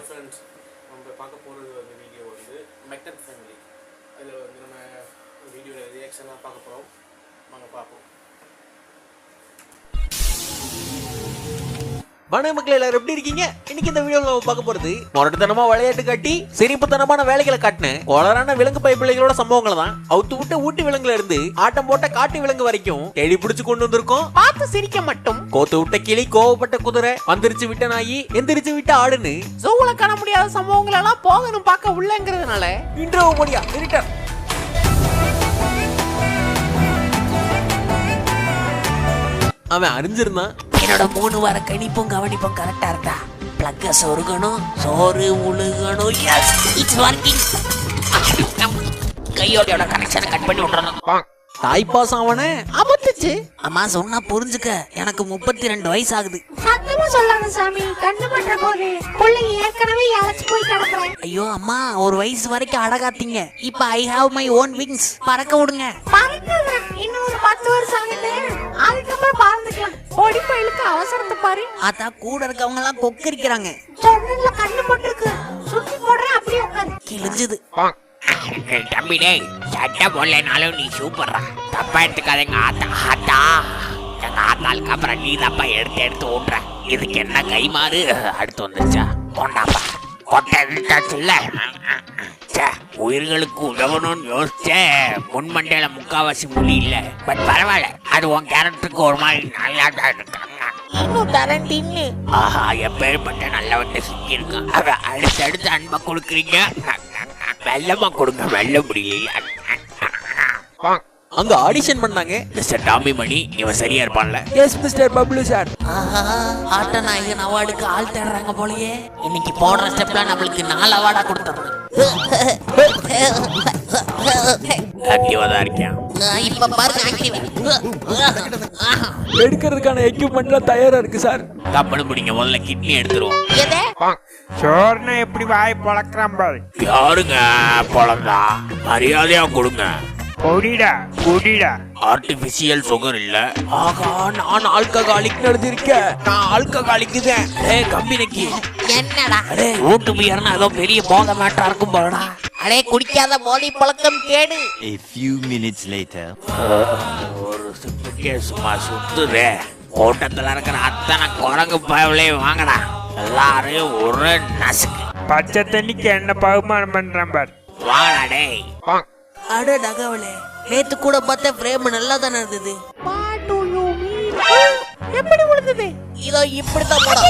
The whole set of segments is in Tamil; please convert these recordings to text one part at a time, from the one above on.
ஹாய் ஃப்ரெண்ட்ஸ் நம்ம பார்க்க போகிறது வந்து வீடியோ வந்து மெக்டன் ஃபேமிலி அதில் வந்து நம்ம வீடியோவில் ரியாக்ஷன்லாம் பார்க்க போகிறோம் நாங்கள் பார்ப்போம். வணக்கம் மக்கள் எல்லாரும் எப்படி இருக்கீங்க? இன்னைக்கு இந்த வீடியோல நம்ம பார்க்க போறது முரட்டுத்தனமா விளையாட்டு காட்டி சிரிப்புத்தனமான வேலைகளை காட்டின கோளரான விலங்கு பைப்பிள்ளைகளோட சம்பவங்களை தான் அவுத்து விட்ட ஊட்டி விலங்குல இருந்து ஆட்டம் போட்ட காட்டு விலங்கு வரைக்கும் தேடி பிடிச்சு கொண்டு வந்திருக்கோம். பார்த்து சிரிக்க மட்டும். கோத்து விட்ட கிளி கோவப்பட்ட குதிரை வந்திருச்சு விட்ட நாயி எந்திரிச்சு விட்ட ஆடுன்னு ஜோவுல காண முடியாத சம்பவங்கள் எல்லாம் போகணும் பார்க்க உள்ளங்கிறதுனால. இன்ட்ரோ முடியா இருட்டர் அவன் அறிஞ்சிருந்தான். என்னோட மூணு வார கணிப்பும் கவனிப்பும் கரெக்டா இருந்தா பிளக்க சொருகணும் சோறு உழுகணும். எஸ் இட்ஸ் ஒர்க்கிங் கையோட கனெக்ஷனை கட் பண்ணி விட்டுறணும். தாய்ப்பாஸ் அவனை. அமர்த்துச்சு அம்மா சொன்னா புரிஞ்சுக்க. எனக்கு முப்பத்தி ரெண்டு வயசு ஆகுது சத்தமா சொல்லாத சாமி. கண்ணு பண்ற போது பிள்ளைங்க ஏற்கனவே இழைச்சு போய் கிடக்குறேன். ஐயோ அம்மா ஒரு வயசு வரைக்கும் அடகாத்தீங்க. இப்ப I have my own wings பறக்க விடுங்க. பறக்குறேன் இன்னும் ஒரு பத்து வருஷம் ஆகுது. அதுக்கப்புறம் பறந்துக்கலாம். பாரு ஆத்தா கூட இருக்கவங்க எல்லாம் கொக்கரிக்கிறாங்க கண்ணு போட்டுருக்கு. சுத்தி போடுறேன் அப்படியே உட்காரு. கிழிஞ்சுது. தம்பி டேய் சட்டை போடலைனாலும் நீ சூப்பர்ரா தப்பா எடுத்துக்காதீங்க ஆத்தா ஆத்தா. எங்க ஆத்தாளுக்கு அப்புறம் நீ தப்பா எடுத்து எடுத்து ஓட்டுற. இதுக்கு என்ன கை மாறு அடுத்து வந்துச்சா கொண்டாப்பா கொட்டை விட்டாச்சுல்ல ச்சே, உயிர்களுக்கு உதவணும்னு யோசிச்சேன் முன்மண்டையில முக்காவாசி மொழி இல்ல. பட் பரவாயில்ல அது உன் கேரக்டருக்கு ஒரு மாதிரி நல்லா தான் இருக்காங்க இன்னும் தரண்டின்னு ஆஹா எப்பேற்பட்ட நல்லவன்ட்டு சுத்தி இருக்கான் அவ அடுத்தடுத்து அன்பை கொடுக்குறீங்க. வெள்ளமா கொடுங்க வெள்ள முடியல. அங்க ஆடிஷன் பண்ணாங்க. மிஸ்டர் டாமி மணி இவன் சரியா இருப்பான்ல? எஸ் மிஸ்டர் பப்ளு சார் ஆஹா ஆட்ட நாயகன் அவார்டுக்கு ஆள் தேடுறாங்க போலயே. இன்னைக்கு போடுற ஸ்டெப்ல நம்மளுக்கு நாலு அவார்டா கொடுத்துறோம் ஆக்டிவா தான் இருக்கேன் இப்ப பாருங்க ஆக்டிவ் எடுக்கிறதுக்கான எக்யூப்மெண்ட்லாம் தயாரா இருக்கு சார் கப்பல் பிடிங்க முதல்ல கிட்னி எடுத்துருவோம். எதே? சோறுனா எப்படி வாய் பழக்கிறான் பாரு. யாருங்க பொழந்தா மரியாதையா கொடுங்க. குடிடா குடிடா. ஆர்டிபிஷியல் சுகர் இல்ல. ஆகா நான் ஆல்கஹாலிக் நடந்திருக்கேன் நான் ஆல்கஹாலிக் தான் ஏய் கம்பெனிக்கு என்னடா? அடே ஊட்டு பியர்னா ஏதோ பெரிய போக மேட்டா இருக்கும் போலடா அடே குடிக்காத போதை பழக்கம் கேடு. A few minutes later. ஒரு சிப்புக்கே சும்மா சுத்துதே. கூட்டத்துல இருக்கிற அத்தனை குரங்கு பயவுலையும் வாங்கடா. எல்லாரையும் ஒரு நசுக்கு. பச்சை தண்ணிக்கு என்ன பகுமானம் பண்றான் பாரு. டேய். அட டகவலே நேத்து கூட பார்த்த ஃப்ரேம் நல்லா தானே இருந்தது. எப்படி விழுந்தது இதோ இப்படித்தான் போட.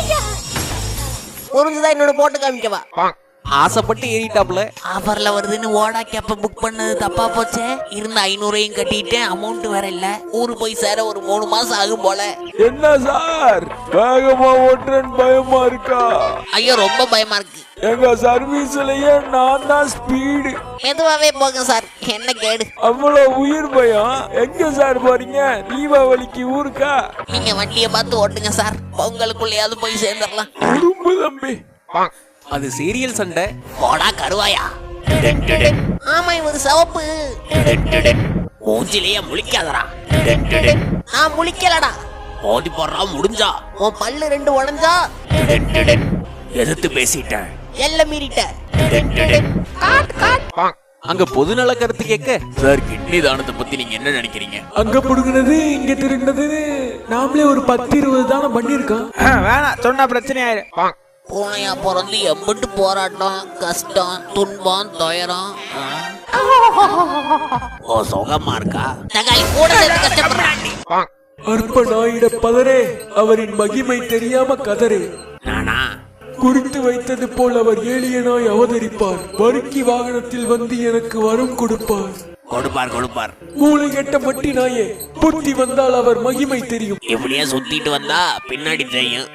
புரிஞ்சுதா என்னோட போட்டு காமிக்கவா? ஆசைப்பட்டு ஏறிட்டாப்ல ஆஃபர்ல வருதுன்னு ஓடா கேப்ப புக் பண்ணது தப்பா போச்சே? இருந்த ஐநூறையும் கட்டிட்டேன் அமௌண்ட் வேற இல்ல. ஊரு போய் சேர ஒரு மூணு மாசம் ஆகும் போல. என்ன சார்? வேகமா ஓட்டுறேன்னு பயமா இருக்கா? ஐயோ ரொம்ப பயமா இருக்கு. எங்க சர்வீஸ்லயே நான் தான் ஸ்பீடு மெதுவாவே போங்க சார். என்ன கேடு? அவ்வளவு உயிர் பயம். எங்க சார் போறீங்க? தீபாவளிக்கு ஊருக்கா? நீங்க வண்டியை பார்த்து ஓட்டுங்க சார். பொங்கலுக்குள்ளேயாவது போய் சேர்ந்துடலாம். குடும்பு தம்பி. அது சீரியல் சண்டை. போடா கருவாயா. ஆமா இவர் சிவப்பு. மூஞ்சிலேயே முழிக்காதடா. நான் முழிக்கலடா. மோதி போடுறா முடிஞ்சா. உன் பல்லு ரெண்டு உடஞ்சா? எதிர்த்து பேசிட்டேன். எல்ல மீறிட்ட அங்க பொதுநல கருத்து கேட்க சார் கிட்னி தானத்தை பத்தி நீங்க என்ன நினைக்கிறீங்க? அங்க புடுங்கினது இங்க திருடினது. நாமளே ஒரு பத்து இருபது தானே பண்ணிருக்கோம் வேணாம் சொன்னா பிரச்சனை ஆயிரும். பூனையா பிறந்து எம்பிட்டு போராட்டம் கஷ்டம் துன்பம் துயரம். ஓ சுகமா இருக்கா? தகாய் கூட சேர்ந்து கஷ்டப்படுறான். அற்ப நாயிட பதரே அவரின் மகிமை தெரியாம கதரே நானா? குறித்து வைத்தது போல் அவர் ஏளியனாய் அவதரிப்பார். பருக்கி வாகனத்தில் வந்து எனக்கு வரம் கொடுப்பார். கொடுப்பார் கொடுப்பார். மூளை கெட்ட மட்டி நாயே புத்தி வந்தால் அவர் மகிமை தெரியும். இப்படியே சுத்திட்டு வந்தா பின்னாடி தெரியும்.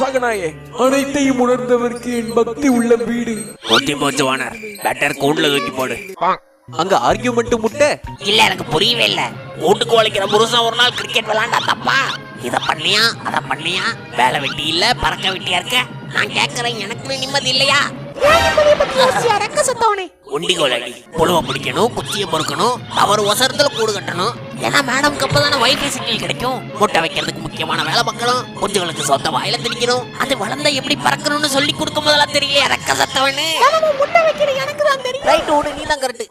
சாகநாயே அனைத்தையும் உணர்ந்தவருக்கு என் பக்தி உள்ள வீடு. ஒத்தி போச்சு வானர் பெட்டர் கூண்டுல தூக்கி போடு. அங்க ஆர்கியூமெண்ட் முட்டை? இல்ல எனக்கு புரியவே இல்ல. வீட்டுக்கு உழைக்கிற புருஷன் ஒரு நாள் கிரிக்கெட் விளையாண்டா தப்பா? இத பண்ணியா அத பண்ணியா? வேலை வெட்டி இல்ல பறக்க வெட்டியா இருக்க? நான் கேக்குறேன் எனக்கு நிம்மதி இல்லையா? சத்தவனே. உண்டி கோலடி புழுவ பிடிக்கணும் குச்சியை பொறுக்கணும் அவர் ஒசரத்துல கூடு கட்டணும். ஏன்னா மேடம்க்கு அப்பதானே வைஃபை சிக்னல் கிடைக்கும். முட்டை வைக்கிறதுக்கு முக்கியமான வேலை பார்க்கணும் குஞ்சுகளுக்கு சொத்த வாயில திணிக்கணும். அது வளர்ந்தா எப்படி பறக்கணும்னு சொல்லி கொடுக்கும் போதெல்லாம் தெரியல இறக்க சத்தவனு. முட்டை வைக்கிற எனக்கு தான் தெரியும் ரைட் விடு நீ தான் கரெக்ட்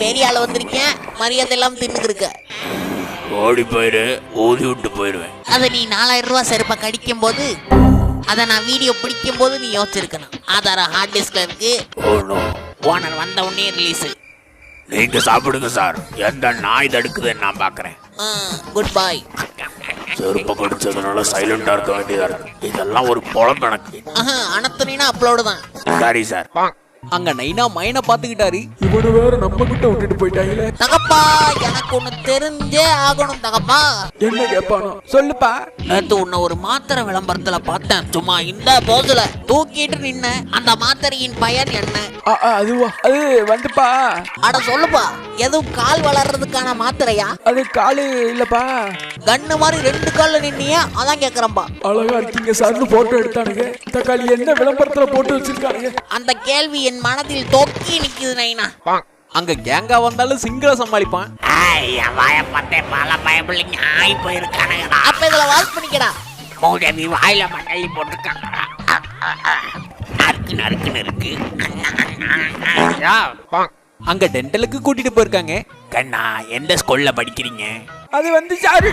பெரிய ஆள் வந்திருக்கேன் மரியாதை எல்லாம் தின்னுக்கு ஓடி போயிரு ஊதி விட்டு போயிடுவேன் அதை நீ நாலாயிரம் ரூபாய் செருப்பை கடிக்கும் போது அதை நான் வீடியோ பிடிக்கும் போது நீ யோசிச்சிருக்கணும். ஆதாரம் ஹார்ட் டிஸ்க்ல இருக்கு. ஓனர் வந்த உடனே ரிலீஸ் நீங்க சாப்பிடுங்க சார். எந்த நாய் தடுக்குதுன்னு நான் பாக்குறேன். குட் பை செருப்ப கடிச்சதுனால சைலண்டா இருக்க வேண்டியதா இருக்கு. இதெல்லாம் ஒரு பொழப்பு எனக்கு. அனத்துனா அப்லோடு தான். சரி சார். அங்க நைனா மைனை பாத்துக்கிட்டாரு. இவனை வேற நம்ம கிட்ட விட்டுட்டு போயிட்டாங்களே. தகப்பா எனக்கு ஒண்ணு தெரிஞ்சே ஆகணும் தகப்பா. என்ன கேட்பானோ சொல்லுப்பா. நேத்து உன்னை ஒரு மாத்திரை விளம்பரத்துல பார்த்தேன். சும்மா இந்த போதுல தூக்கிட்டு நின்ன. அந்த மாத்திரையின் பயன் என்ன? அதுவா. அது வந்துப்பா. அட சொல்லுப்பா. எதுவும் கால் வளர்றதுக்கான மாத்திரையா? அது காலு இல்லப்பா. கண்ணு மாதிரி ரெண்டு கால்ல நின்னியா அதான் கேக்குறேன்பா. அழகா இருக்கீங்க சார்னு போட்டோ எடுத்தானுங்க. தக்காளி என்ன விளம்பரத்துல போட்டு வச்சிருக்கானுங்க. அந்த கேள்வி என் மனதில் தொக்கி நிக்குது நைனா. அங்க கேங்கா வந்தாலும் சிங்கிள சமாளிப்பான். வாய பார்த்தே பல பயப்பிள்ளைங்க ஆகி போயிருக்கானுங்கடா. அப்ப இதுல வாஷ் பண்ணிக்கடா. மூதேவி வாயில மண்ணள்ளி போட்டிருக்காங்கடா. நறுக்கு நறுக்குன்னு இருக்கு அங்க டென்டலுக்கு கூட்டிட்டு போயிருக்காங்க. கண்ணா எந்த ஸ்கூல்ல படிக்கிறீங்க? அது வந்து சாரி.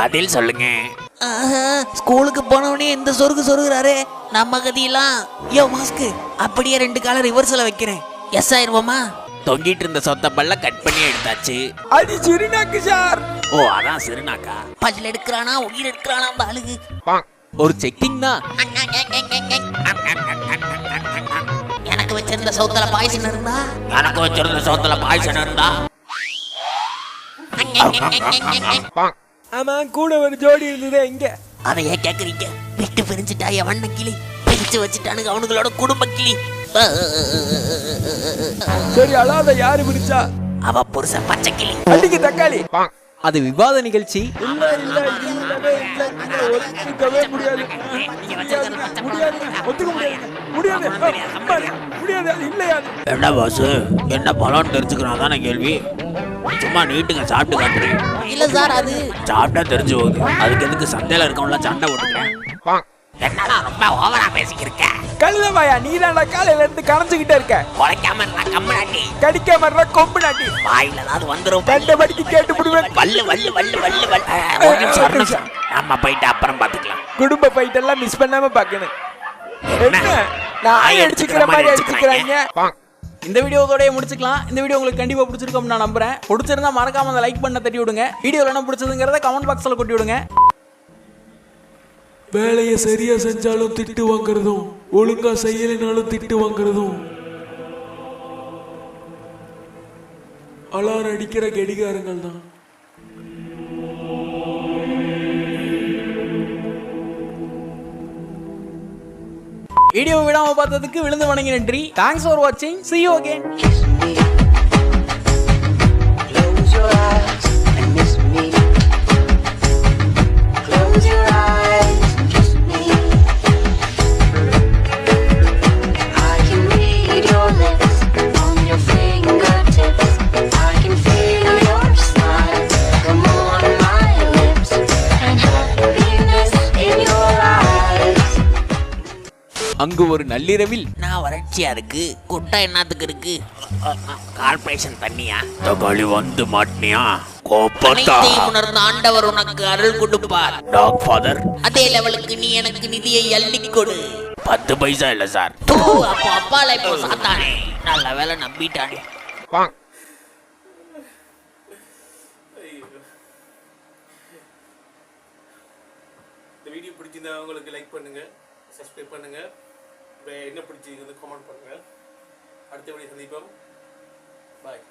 பதில் சொல்லுங்க. ஸ்கூலுக்கு போனவனே இந்த சொருகு சொருகுறாரு. நம்ம கதியெல்லாம் யோ மாஸ்க்கு அப்படியே ரெண்டு கால ரிவர்ஸ்ல வைக்கிறேன். எஸ் ஆயிருவோமா தொங்கிட்டு இருந்த சொத்த பல்ல கட் பண்ணி எடுத்தாச்சு. அது சிறுநாக்கு சார் ஓ அதான் சிறுநாக்கா? பல்ல எடுக்கிறானா உயிர் எடுக்கிறானா அந்த அழுகு ஒரு செக்கிங் தான். எனக்கு வச்சிருந்த சவுத்தல பாய்சன் இருந்தா? எனக்கு வச்சிருந்த சொத்துல பாய்ச்சன் இருந்தா? ஆமா கூட ஒரு ஜோடி இருந்தது எங்க அதை ஏன் கேக்குறீங்க விட்டு பிரிஞ்சுட்டா எவண்ண கிளி பிரிச்சு வச்சுட்டானுங்க அவனுங்களோட குடும்ப கிளி சரி அழாத யாரு பிடிச்சா அவ புருஷன் பச்சை கிளி அடிக்கு தக்காளி அது விவாத நிகழ்ச்சி இல்ல இல்ல ஒத்துக்கவே முடியாது ஒத்துக்க முடியாது முடியாது இல்லையா என்ன பாஸ் என்ன பலம்னு தெரிஞ்சுக்கிறான் தானே கேள்வி சும்மா நீட்டுங்க சாப்பிட்டு காட்டுறீங்க இல்ல சார் அது சாப்பிட்டா தெரிஞ்சு போகுது. அதுக்கு எதுக்கு சந்தையில இருக்கவங்களாம் சண்டை போட்டுக்கிறேன்? என்னடா ரொம்ப ஓவரா பேசிக்கிருக்க? கழுதமாயா நீ தான் காலையில இருந்து கணச்சுக்கிட்டே இருக்க. குறைக்காம இருந்தா கம்மனாட்டி. கடிக்காம இருந்தா கொம்பு நாட்டி வாயில ஏதாவது வந்துரும். கண்ட படிக்கு கேட்டு விடுவேன் வல்லு வல்லு வல்லு வல்லு வல்லு நம்ம போயிட்டு அப்புறம் பாத்துக்கலாம். குடும்ப ஃபைட் எல்லாம் மிஸ் பண்ணாம பாக்கணும். என்ன? நான் அடிச்சுக்கிற மாதிரி அடிச்சுக்கிறாங்க. இந்த வீடியோவோடய முடிச்சுக்கலாம். இந்த வீடியோ உங்களுக்கு கண்டிப்பாக பிடிச்சிருக்கும் நான் நம்புறேன். பிடிச்சிருந்தா மறக்காம அந்த லைக் பண்ண தட்டி விடுங்க. வீடியோ என்ன பிடிச்சதுங்கிறத கமெண்ட் பாக்ஸில் கொட்டி விடுங்க. வேலையை சரியா செஞ்சாலும் திட்டு வாங்குறதும் ஒழுங்கா செய்யலைனாலும் திட்டு வாங்குறதும். அலாரம் அடிக்கிற கடிகாரங்கள் தான் வீடியோ விடாம பார்த்ததுக்கு விழுந்து வணங்கி நன்றி தேங்க்ஸ் ஃபார் வாட்சிங் சி யூ அகேன் அங்கு ஒரு நள்ளிரவில். நான் வறட்சியா இருக்கு. குட்டா என்னத்துக்கு இருக்கு? கார்பரேஷன் தண்ணியா? தக்காளி வந்து மாட்டினியா? உணர்ந்த ஆண்டவர் உனக்கு அருள் கொடுப்பார். டாக் ஃபாதர் அதே லெவலுக்கு நீ எனக்கு நிதியை அள்ளிக் கொடு. பத்து பைசா இல்ல சார். தூ, அப்போ அப்பால இப்போ சாத்தானே. நல்ல வேலை நம்பிட்டானே. இந்த வீடியோ பிடிச்சிருந்தா உங்களுக்கு லைக் பண்ணுங்க சப்ஸ்கிரைப் பண்ணுங்க. வே- என்ன பிடிச்சிருக்குன்னு கமெண்ட் பண்ணுங்கள் அடுத்த வீடியோ சந்திப்போம். பாய்